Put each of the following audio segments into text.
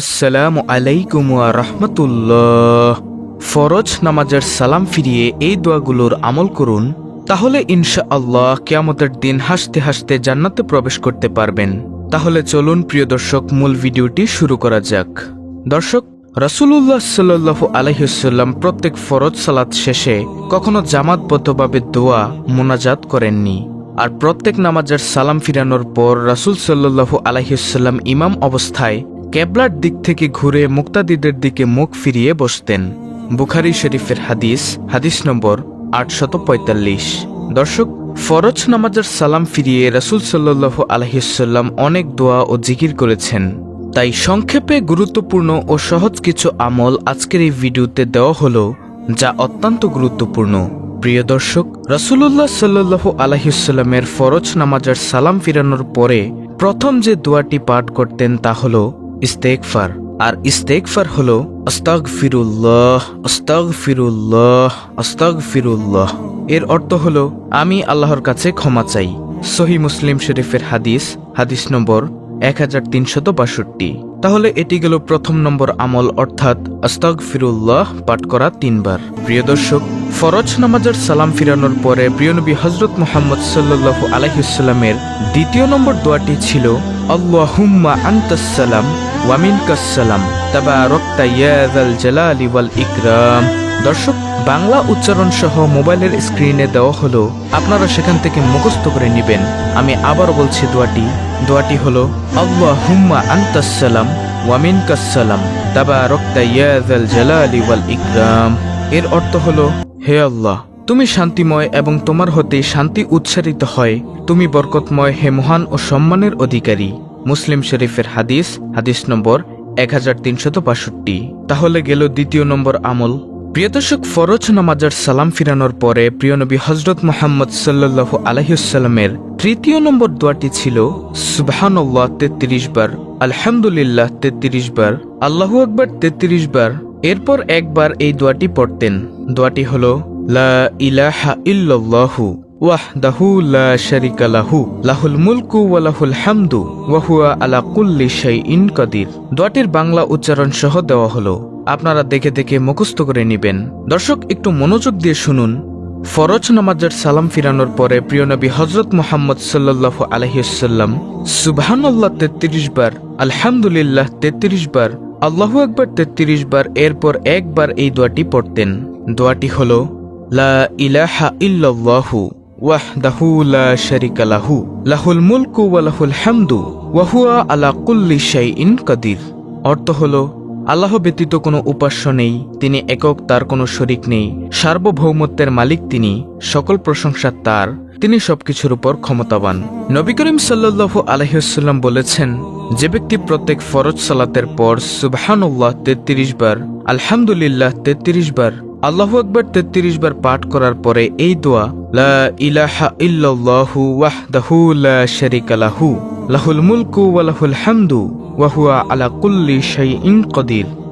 আসসালামু আলাইকুম রহমতুল্লাহ। ফরজ নামাজের সালাম ফিরিয়ে এই দোয়াগুলোর আমল করুন, তাহলে ইনশা আল্লাহ কেয়ামতের দিন হাসতে হাসতে জান্নাতে প্রবেশ করতে পারবেন। তাহলে চলুন প্রিয় দর্শক, মূল ভিডিওটি শুরু করা যাক। দর্শক, রাসুলুল্লাহ সাল্লাহ আলহিসাল্লাম প্রত্যেক ফরজ সালাত শেষে কখনো জামাতবদ্ধভাবে দোয়া, মোনাজাত করেননি। আর প্রত্যেক নামাজের সালাম ফিরানোর পর রাসুল সাল্লু আলহিসাল্লাম ইমাম অবস্থায় কেবলার দিক থেকে ঘুরে মুক্তাদিদের দিকে মুখ ফিরিয়ে বসতেন। বুখারি শরীফের হাদিস হাদিস নম্বর আটশত পঁয়তাল্লিশ। দর্শক, ফরজ নামাজের সালাম ফিরিয়ে রাসুল সাল্লু আলহিসাল্লাম অনেক দোয়া ও জিকির করেছেন। তাই সংক্ষেপে গুরুত্বপূর্ণ ও সহজ কিছু আমল আজকের এই ভিডিওতে দেওয়া হলো, যা অত্যন্ত গুরুত্বপূর্ণ। প্রিয় দর্শক রসুল্লাহ সাল্লু আলহিসাল্লামের ফরজ নামাজের সালাম ফিরানোর পরে প্রথম যে দোয়াটি পাঠ করতেন তা হল ইস্তেকফার আর ইস্তেকফার হল অস্তাগ ফিরুল্লাহ অস্তাগ ফিরুল্লাহ অস্তাগ ফিরুল্লাহ এর অর্থ হল, আমি আল্লাহর কাছে ক্ষমা চাই। সহি মুসলিম শরীফের হাদিস হাদিস নম্বর এক হাজার বাষট্টি। তাহলে এটি গেল প্রথম নম্বর আমল, অর্থাৎ আস্তাগ ফিরুল্লাহ পাঠ করা তিনবার। প্রিয় দর্শক, ফরজ নামাজের সালাম ফিরানোর পরে প্রিয়নবী হজরত মোহাম্মদ সাল্লু আলহিসাল্লামের দ্বিতীয় নম্বর দোয়াটি ছিল, আল্লাহুম্মা আন্তাসালাম ওয়ামিন কাসালাম তাবা রক্তা ইয়াদাল জালালি ওয়াল ইকরাম। দর্শক, বাংলা উচ্চারণ সহ মোবাইলের স্ক্রিনে দেওয়া হলো, আপনারা সেখান থেকে মুখস্থ করে নেবেন। আমি আবার বলছি দোয়াটি দোয়াটি হলো আল্লাহ হুম্মা আন্তাসালাম ওয়ামিন কাসালাম তাবা রক্তা ইয়াদাল জালালি ওয়াল ইকরাম। এর অর্থ হলো, হে আল্লাহ, তুমি শান্তিময় এবং তোমার হতে শান্তি উচ্চারিত হয়। তুমি বরকতময়, হে মহান ও সম্মানের অধিকারী। মুসলিম শরীফের হাদিস হাদিস নম্বর এক হাজার তাহলে গেল দ্বিতীয় নম্বর আমল। প্রিয়দর্শক ফরজ নামাজার সালাম ফিরানোর পরে প্রিয়নবী হজরত মোহাম্মদ সাল্লু আলহিসাল্লামের তৃতীয় নম্বর দোয়াটি ছিল সুবাহান্লাহ তেত্রিশ বার, আলহামদুলিল্লাহ তেত্রিশ বার, আল্লাহু আকবর তেত্রিশ বার, এরপর একবার এই দোয়াটি পড়তেন। দোয়াটি হল, লা ইলাহা ইল্লাল্লাহু। ওয়াহদাহু লা লাহু, লাহুল আলা কুল্লি দোয়াটির বাংলা উচ্চারণ সহ দেওয়া হলো। আপনারা দেখে দেখে মুখস্থ করে নেবেন। দর্শক, একটু মনোযোগ দিয়ে শুনুন। ফরজ নামাজের সালাম ফিরানোর পরে প্রিয় নবী হজরত মোহাম্মদ সাল্লাহ আলহিসাল্লাম সুবাহান্লাহ তেত্রিশ বার, আলহামদুলিল্লাহ তেত্রিশ বার, আল্লাহু একবার তেত্রিশ বার, এরপর একবার এই দোয়াটি পড়তেন। দোয়াটি হল, লা ইলাহা ইল্লাল্লাহু। ওয়াহদাহু লা শারিকা লাহু, লাহুল মুলকু ওয়া লাহুল হামদু, ওয়া হুয়া আলা কুল্লি শাইইন কাদির। অর্থ হলো, আল্লাহ ব্যতীত কোনো উপাস্য নেই, তিনি একক, তার কোনো শরিক নেই, সার্বভৌমত্বের মালিক তিনি, সকল প্রশংসা তার, তিনি সবকিছুর উপর ক্ষমতাবান। নবী করিম সাল্লু আলহিসাল্লাম বলেছেন, যে ব্যক্তি প্রত্যেক ফরজ সালাতের পর সুবাহানুল্লাহ তেত্রিশ বার, আলহামদুলিল্লাহ তেত্রিশ বার, আল্লাহ আকবর তেত্রিশ বার পাঠ করার পরে এই দোয়া লা ইলাহা লা লাহু, লাহুল মুলকু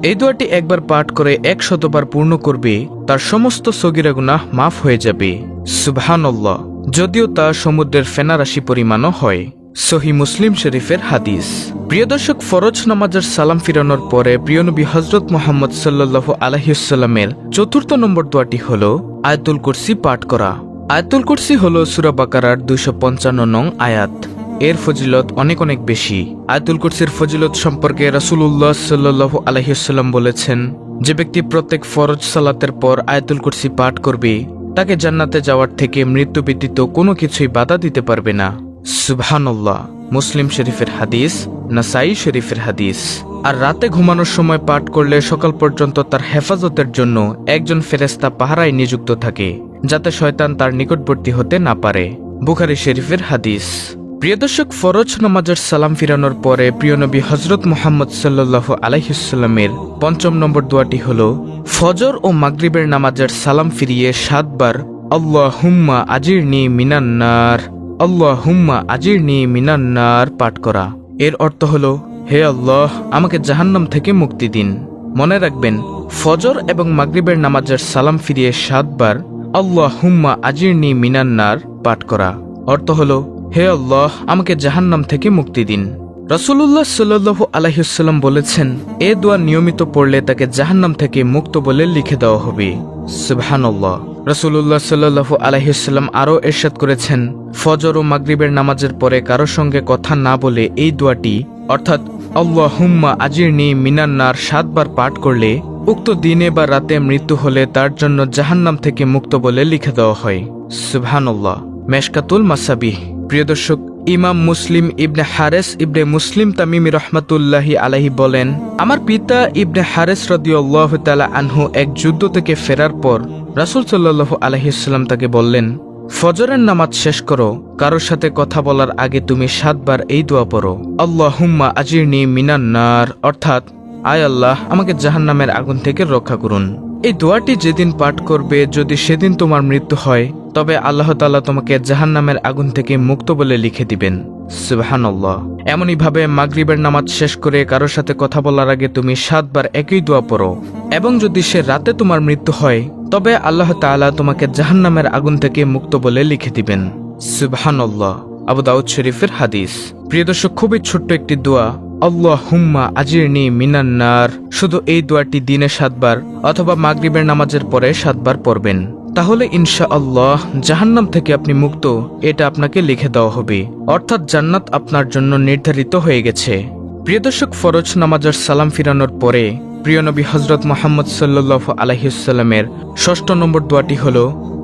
এই একবার পাঠ করে এক শতবার পূর্ণ করবে, তার সমস্ত সগিরা গুনাহ মাফ হয়ে যাবে। সুবহানাল্লাহ, যদিও তা সমুদ্রের ফেনারাশি পরিমাণও হয়। সহি মুসলিম শরীফের হাদিস। প্রিয় দর্শক, ফরজ নামাজের সালাম ফিরানোর পরে প্রিয়নবী হজরত মোহাম্মদ সাল্লু আলহিসাল্লামের চতুর্থ নম্বর দোয়াটি হল আয়তুল কুরসি পাঠ করা। আয়তুল কুরসি হল সুরা বাকারার দুইশো পঞ্চান্ন নং আয়াত। এর ফজিলত অনেক অনেক বেশি। আয়তুল কুরসির ফজিলত সম্পর্কে রাসুল্লাহ সাল্লু আলহিসাল্লাম বলেছেন, যে ব্যক্তি প্রত্যেক ফরজ সালাতের পর আয়তুল কুরসি পাঠ করবে, তাকে জান্নাতে যাওয়ার থেকে মৃত্যু ব্যতীত কোনো কিছুই বাধা দিতে পারবে না। সুবহানাল্লাহ। মুসলিম শরীফের হাদিস, নাসাই শরীফের হাদিস। আর রাতে ঘুমানোর সময় পাঠ করলে সকাল পর্যন্ত তার হেফাজতের জন্য একজন ফেরেস্তা পাহারায় নিযুক্ত থাকে, যাতে শয়তান তার নিকটবর্তী হতে না পারে। বুখারি শরীফের হাদিস। প্রিয় দর্শক, ফরজ নামাজের সালাম ফিরানোর পরে প্রিয় নবী হজরত মোহাম্মদ সাল্লাহ আলাইসাল্লামের পঞ্চম নম্বর দোয়াটি হল, ফজর ও মাগরিবের নামাজের সালাম ফিরিয়ে সাতবার আল্লাহ হুম্মা আজির নি মিনান্নার আল্লাহ হুম্মা আজির নি মিনান্নার পাঠ করা। এর অর্থ হল হে আল্লাহ, আমাকে জাহান্নাম থেকে মুক্তি দিন। মনে রাখবেন, ফজর এবং মাগরিবের নামাজের সালাম ফিরিয়ে সাতবার আল্লাহ হুম্মা আজির নি মিনান্নার পাঠ করা। অর্থ হল, হে আল্লাহ, আমাকে জাহান্নাম থেকে মুক্তি দিন। রসুল্লাহ সাল্লু আলহিসাল্লাম বলেছেন, এ দোয়া নিয়মিত পড়লে তাকে জাহান্নাম থেকে মুক্ত বলে লিখে দেওয়া হবে। সুবহানাল্লাহ। রসুল্লাহ সাল্লু আলহিসাল্লাম আরও এরশাদ করেছেন, ফজর ও মাগরিবের নামাজের পরে কারও সঙ্গে কথা না বলে এই দোয়াটি অর্থাৎ আল্লাহ হুম্মা আজির নি মিনান্নার সাতবার পাঠ করলে উক্ত দিনে বা রাতে মৃত্যু হলে তার জন্য জাহান্নাম থেকে মুক্ত বলে লিখে দেওয়া হয়। সুবহানাল্লাহ। মেশকাতুল মাসাবিহ। প্রিয় দর্শক, ইমাম মুসলিম ইবনে হারেস ইবনে মুসলিম তামিম রহমাতুল্লাহি আলাহি বলেন, আমার পিতা ইবনে হারেস রদিউল্লাহ তালা আনহু এক যুদ্ধ থেকে ফেরার পর রাসুল সাল্লাহ আলহিসাল্লাম তাকে বললেন ফজরের নামাজ শেষ করো, কারোর সাথে কথা বলার আগে তুমি সাতবার এই দোয়া পড়ো। আল্লাহ হুম্মা আজিরনি মিনান্নার অর্থাৎ, আয় আল্লাহ, আমাকে জাহান্নামের আগুন থেকে রক্ষা করুন। এই দোয়াটি যেদিন পাঠ করবে, যদি সেদিন তোমার মৃত্যু হয়, তবে আল্লাহ তালা তোমাকে জাহান্নামের আগুন থেকে মুক্ত বলে লিখে দিবেন। সুবহানাল্লাহ। এমনই ভাবে মাগরিবের নামাজ শেষ করে কারোর সাথে কথা বলার আগে তুমি সাতবার একই দোয়া পড়ো। এবং যদি সে রাতে তোমার মৃত্যু হয়, তবে আল্লাহ তাআলা তোমাকে জাহান্নামের আগুন থেকে মুক্ত বলে লিখে দিবেন। সুবহানাল্লাহ। আবু দাউদ শরীফের হাদিস। প্রিয় দর্শক, খুবই ছোট্ট একটি দোয়া। আল্লাহ হুম্মা আজিরনি মিনান্নার শুধু এই দোয়াটি দিনে সাতবার অথবা মাগরিবের নামাজের পরে সাতবার পড়বেন। তাহলে ইনশা আল্লাহ জাহান্নাম থেকে আপনি মুক্ত, এটা আপনাকে লিখে দেওয়া হবে। অর্থাৎ জান্নাত আপনার জন্য নির্ধারিত হয়ে গেছে। প্রিয় দর্শক, ফরজ নামাজের সালাম ফিরানোর পরে প্রিয় নবী হজরত মোহাম্মদ সাল্লাহ আলহিসাল্লামের ষষ্ঠ নম্বর দোয়াটি হল,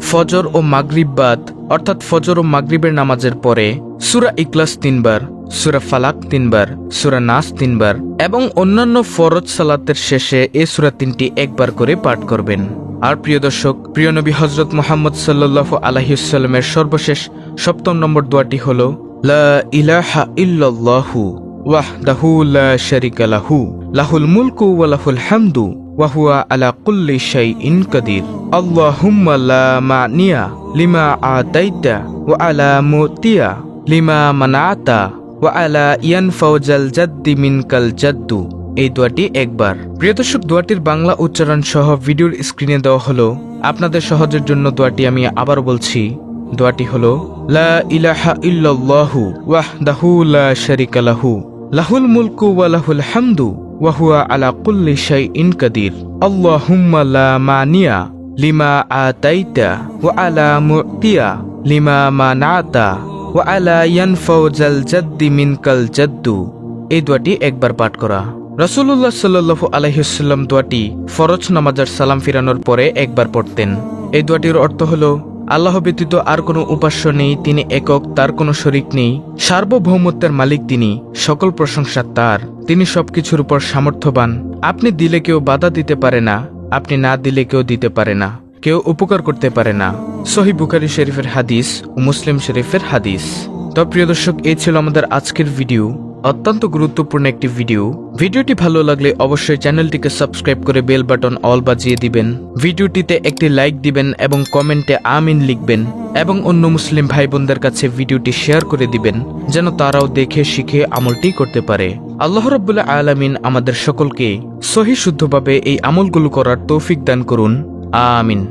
ফজর ও মাগরিব বাদ, অর্থাৎ ফজর ও মাগরিবের নামাজের পরে সুরা ইকলাস তিনবার। সুরা ফালাক তিনবার, সুরা নাস তিনবার এবং অন্যান্য ফরজ সালাতের শেষে এ সুরা তিনটি একবার করে পাঠ করবেন। আর প্রিয় দর্শক, প্রিয় নবী হজরত মোহাম্মদ সাল্লাহ আলহিসাল্লামের সর্বশেষ সপ্তম নম্বর দোয়াটি হল, লা ইলাহা লা লাহু, লাহুল হামদু আলা কুল্লি মানিয়া লিমা ওয়া আলা লিমা মানাতা আলা ইয়ানফাউজাল জাদ্দি মিনকাল জাদ্দু। এই দোয়াটি একবার। প্রিয় দর্শক, দোয়াটির বাংলা উচ্চারণ সহ ভিডিওর স্ক্রিনে দেওয়া হলো আপনাদের সহজের জন্য দোয়াটি আমি আবার বলছি। দোয়াটি হলো, লা ইলাহা ইল্লাল্লাহু ওয়াহদাহু লা শারিকা লাহু, লাহুল মুলকু ওয়া লাহুল হামদু ওয়া আলা কুল্লি শাইইন কাদির। আল্লাহুম্মা লা মানিয়া লিমা আতাইতা ওয়া আলা মুতিয়া লিমা মানাতা। ওয়া আলা ইয়ানফাউজাল জাদ্দি মিনকাল জাদ্দু এই দোয়াটি একবার পাঠ করা। রসুল্লাহ সাল্লু আলহিসাল্লাম দোয়াটি ফরজ নামাজার সালাম ফিরানোর পরে একবার পড়তেন। এই দোয়াটির অর্থ হল, আল্লাহ ব্যতীত আর কোনো উপাস্য নেই, তিনি একক, তার কোনো শরিক নেই, সার্বভৌমত্বের মালিক তিনি, সকল প্রশংসা তার। তিনি সবকিছুর উপর সামর্থ্যবান। আপনি দিলে কেউ বাধা দিতে পারে না, আপনি না দিলে কেউ দিতে পারে না। কেউ উপকার করতে পারে না। সহি বুখারি শরীফের হাদিস ও মুসলিম শরীফের হাদিস। তো প্রিয় দর্শক, এই ছিল আমাদের আজকের ভিডিও। অত্যন্ত গুরুত্বপূর্ণ একটি ভিডিও। ভিডিওটি ভালো লাগলে অবশ্যই চ্যানেলটিকে সাবস্ক্রাইব করে বেল বাটন অল বাজিয়ে দিবেন। ভিডিওটিতে একটি লাইক দিবেন এবং কমেন্টে আমিন লিখবেন এবং অন্য মুসলিম ভাই বোনদের কাছে ভিডিওটি শেয়ার করে দিবেন, যেন তারাও দেখে, শিখে আমলটি করতে পারে। আল্লাহ রব্বুল্লাহ আলামিন আমাদের সকলকে সহি শুদ্ধভাবে এই আমলগুলো করার তৌফিক দান করুন। আমিন